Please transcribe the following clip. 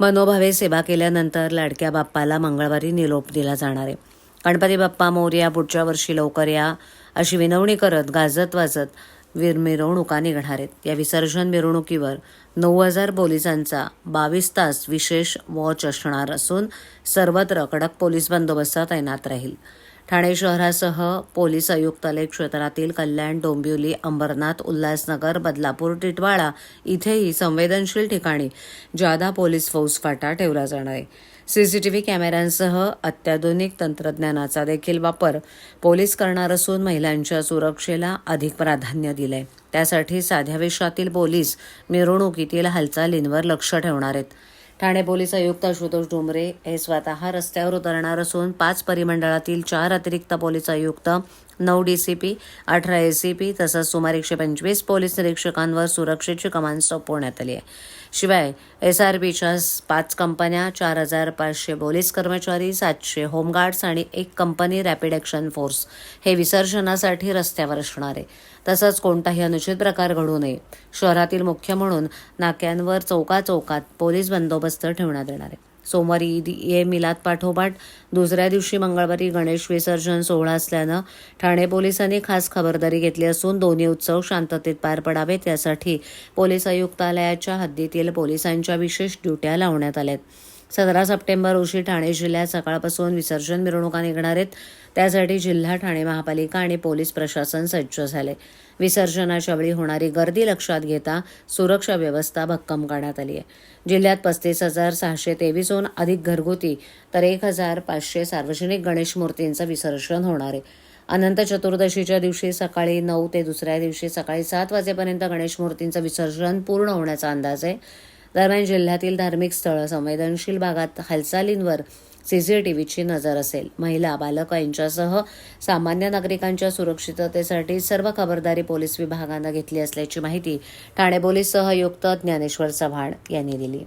मनोभावे सेवा केल्यानंतर लाडक्या बाप्पाला मंगळवारी निरोप दिला जाणार आहे. गणपती बाप्पा मोर्या पुढच्या वर्षी लवकर या अशी विनवणी करत गाजत वाजत वीर मिरवणुका निघणार आहेत. या विसर्जन मिरवणुकीवर नऊ हजार पोलिसांचा बावीस तास विशेष वॉच असणार असून सर्वत्र कडक पोलीस बंदोबस्त तैनात राहील. ठाणे शहरासह पोलीस आयुक्तालय क्षेत्रातील कल्याण डोंबिवली अंबरनाथ उल्हासनगर बदलापूर टिटवाळा इथेही संवेदनशील ठिकाणी जादा पोलीस फौजफाटा ठेवला जाणार आहे. सीसीटीव्ही कॅमेऱ्यांसह अत्याधुनिक तंत्रज्ञानाचा देखील वापर पोलीस करणार असून महिलांच्या सुरक्षेला अधिक प्राधान्य दिलंय. त्यासाठी साध्या वेशातील पोलीस मिरवणुकीतील हालचालींवर लक्ष ठेवणार आहेत. ठाणे पोलीस आयुक्त आशुतोष डोंबरे हे स्वतः रस्त्यावर उतरणार असून पाच परिमंडळातील चार अतिरिक्त पोलीस आयुक्त नऊ डीसीपी अठरा एसीपी तसंच सुमारे एकशे पंचवीस पोलीस निरीक्षकांवर सुरक्षेची कमान सोपवण्यात आली आहे. शिवाय एस आर बीच्या पाच कंपन्या चार हजार पाचशे पोलीस कर्मचारी सातशे होमगार्ड्स आणि एक कंपनी रॅपिड ॲक्शन फोर्स हे विसर्जनासाठी रस्त्यावर असणार आहे. तसंच कोणताही अनुचित प्रकार घडू नये. शहरातील मुख्य म्हणून नाक्यांवर चौका चौकात पोलीस बंदोबस्त ठेवण्यात येणार आहे. सोमवारी ईद ए मिलाद पाठोपाठ दुसऱ्या दिवशी मंगळवारी गणेश विसर्जन सोहळा असल्यानं ठाणे पोलिसांनी खास खबरदारी घेतली असून दोन्ही उत्सव शांततेत पार पडावेत यासाठी पोलीस आयुक्तालयाच्या हद्दीतील पोलिसांच्या विशेष ड्युट्या लावण्यात आल्या आहेत सतरा सप्टेंबर रोजी ठाणे जिल्ह्यात सकाळपासून विसर्जन मिरवणुका निघणार आहेत. त्यासाठी जिल्हा ठाणे महापालिका आणि पोलीस प्रशासन सज्ज झाले. विसर्जनाच्या वेळी होणारी गर्दी लक्षात घेता सुरक्षा व्यवस्था भक्कम करण्यात आली आहे. जिल्ह्यात पस्तीस हजार सहाशे तेवीसहून अधिक घरगुती तर एक हजार पाचशे सार्वजनिक गणेश मूर्तींचं विसर्जन होणार आहे. अनंत चतुर्दशीच्या दिवशी सकाळी नऊ ते दुसऱ्या दिवशी सकाळी सात वाजेपर्यंत गणेश मूर्तींचं विसर्जन पूर्ण होण्याचा अंदाज आहे. दरम्यान जिल्ह्यातील धार्मिक स्थळं संवेदनशील भागात हालचालींवर सीसीटीव्हीची नजर असेल. महिला बालक यांच्यासह सामान्य नागरिकांच्या सुरक्षिततेसाठी सर्व खबरदारी पोलीस विभागानं घेतली असल्याची माहिती ठाणे पोलीस सहयुक्त ज्ञानेश्वर चव्हाण यांनी दिली.